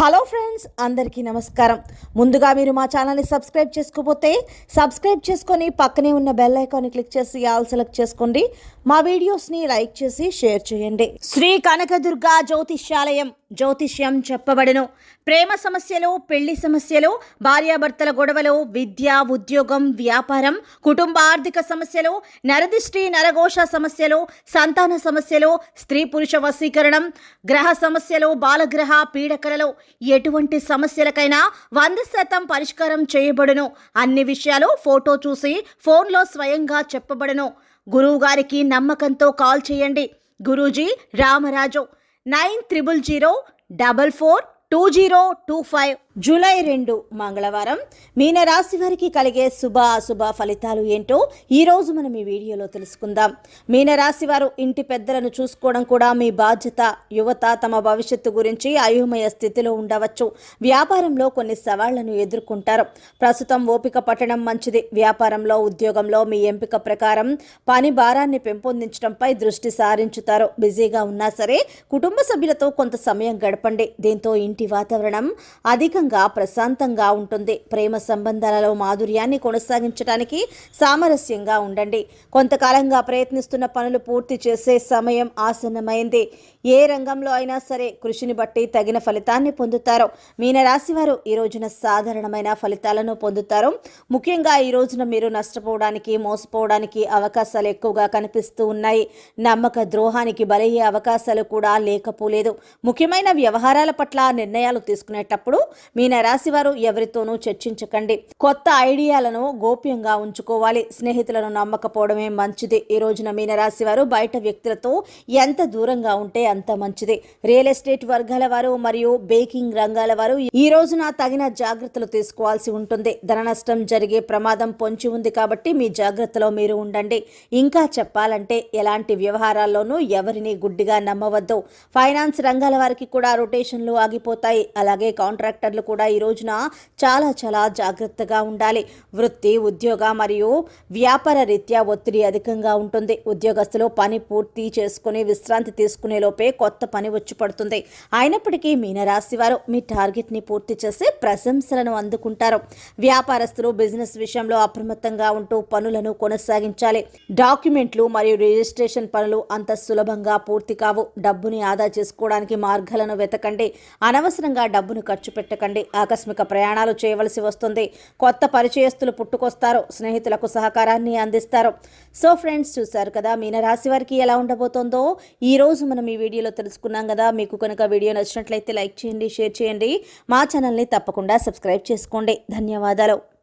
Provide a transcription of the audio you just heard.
Hello friends అందరికీ నమస్కారం. ముందుగా మీరు మా ఛానల్ని సబ్స్క్రైబ్ చేసుకోకపోతే సబ్స్క్రైబ్ చేసుకొని పక్కనే ఉన్న బెల్ ఐకాన్ని క్లిక్ చేసి ఆల్ సెలెక్ట్ చేసుకోండి. మా వీడియోస్ని లైక్ చేసి షేర్ చేయండి. శ్రీ కనకదుర్గ జ్యోతిష్యాలయం జ్యోతిష్యం చెప్పబడను. ప్రేమ సమస్యలు పెళ్ళి సమస్యలు భార్యాభర్తల గొడవలు విద్య ఉద్యోగం వ్యాపారం కుటుంబ ఆర్థిక సమస్యలు నరదిష్టి నరఘోష సమస్యలు సంతాన సమస్యలు స్త్రీ పురుష వశీకరణం గ్రహ సమస్యలు బాలగ్రహ పీడకలలో ఎటువంటి సమస్యలకైనా వంద శాతం పరిష్కారం చేయబడును. అన్ని విషయాలు ఫోటో చూసి ఫోన్లో స్వయంగా చెప్పబడును. గురువుగారికి నమ్మకంతో కాల్ చేయండి. Guruji Ramaraju nine triple zero double four two zero two five. July రెండు మంగళవారం. మీనరాశి వారికి కలిగే శుభ అశుభ ఫలితాలు ఏంటో ఈ రోజు మనం ఈ వీడియోలో తెలుసుకుందాం. మీనరాశి వారు ఇంటి పెద్దలను చూసుకోవడం కూడా మీ బాధ్యత. యువత తమ భవిష్యత్తు గురించి అయోమయ స్థితిలో ఉండవచ్చు. వ్యాపారంలో కొన్ని సవాళ్ళను ఎదుర్కొంటారు. ప్రస్తుతం ఓపిక పట్టడం మంచిది. వ్యాపారంలో ఉద్యోగంలో మీ ఎంపిక ప్రకారం పని భారాన్ని పెంపొందించడంపై దృష్టి సారించుతారు. బిజీగా ఉన్నా సరే కుటుంబ సభ్యులతో కొంత సమయం గడపండి. దీంతో ఇంటి వాతావరణం అధిక అధికంగా ప్రశాంతంగా ఉంటుంది. ప్రేమ సంబంధాలలో మాధుర్యాన్ని కొనసాగించడానికి సామరస్యంగా ఉండండి. కొంతకాలంగా ప్రయత్నిస్తున్న పనులు పూర్తి చేసే సమయం ఆసన్నమైంది. ఏ రంగంలో అయినా సరే కృషిని బట్టి తగిన ఫలితాన్ని పొందుతారు. మీనరాశి వారు ఈ రోజున సాధారణమైన ఫలితాలను పొందుతారు. ముఖ్యంగా ఈ రోజున మీరు నష్టపోవడానికి మోసపోవడానికి అవకాశాలు ఎక్కువగా కనిపిస్తూ ఉన్నాయి. నమ్మక ద్రోహానికి బలయ్యే అవకాశాలు కూడా లేకపోలేదు. ముఖ్యమైన వ్యవహారాల పట్ల నిర్ణయాలు తీసుకునేటప్పుడు మీ నరాశి వారు ఎవరితోనూ చర్చించకండి. కొత్త ఐడియాలను గోప్యంగా ఉంచుకోవాలి. స్నేహితులను నమ్మకపోవడమే మంచిది. ఈ రోజున మీన రాశి వారు బయట వ్యక్తులతో ఎంత దూరంగా ఉంటే అంత మంచిది. రియల్ ఎస్టేట్ వర్గాల వారు మరియు బేకింగ్ రంగాల వారు ఈ రోజున తగిన జాగ్రత్తలు తీసుకోవాల్సి ఉంటుంది. ధన నష్టం జరిగే ప్రమాదం పొంచి ఉంది కాబట్టి మీ జాగ్రత్తలో మీరు ఉండండి. ఇంకా చెప్పాలంటే ఎలాంటి వ్యవహారాల్లోనూ ఎవరిని గుడ్డిగా నమ్మవద్దు. ఫైనాన్స్ రంగాల వారికి కూడా రొటేషన్లు ఆగిపోతాయి. అలాగే కాంట్రాక్టర్లు కూడా ఈ రోజున చాలా చాలా జాగ్రత్తగా ఉండాలి. వృత్తి ఉద్యోగ మరియు వ్యాపార రీత్యా ఒత్తిడి అధికంగా ఉంటుంది. ఉద్యోగస్తులు పని పూర్తి చేసుకుని విశ్రాంతి తీసుకునే లోపే కొత్త పని వచ్చి పడుతుంది. అయినప్పటికీ మీనరాశి వారు మీ టార్గెట్ని పూర్తి చేసి ప్రశంసలను అందుకుంటారు. వ్యాపారస్తులు బిజినెస్ విషయంలో అప్రమత్తంగా ఉంటూ పనులను కొనసాగించాలి. డాక్యుమెంట్లు మరియు రిజిస్ట్రేషన్ పనులు అంత సులభంగా పూర్తి కావు. డబ్బుని ఆదా చేసుకోవడానికి మార్గాలను వెతకండి. అనవసరంగా డబ్బును ఖర్చు పెట్టకండి. ఆకస్మిక ప్రయాణాలు చేయవలసి వస్తుంది. కొత్త పరిచయస్తులు పుట్టుకొస్తారు. స్నేహితులకు సహకారాన్ని అందిస్తారు. సో ఫ్రెండ్స్ చూశారు కదా మీనరాశి వారికి ఎలా ఉండబోతోందో? ఈ రోజు మనం ఈ వీడియోలో తెలుసుకున్నాం కదా. మీకు కనుక వీడియో నచ్చినట్లయితే లైక్ చేయండి షేర్ చేయండి. మా ఛానల్ని తప్పకుండా సబ్స్క్రైబ్ చేసుకోండి. ధన్యవాదాలు.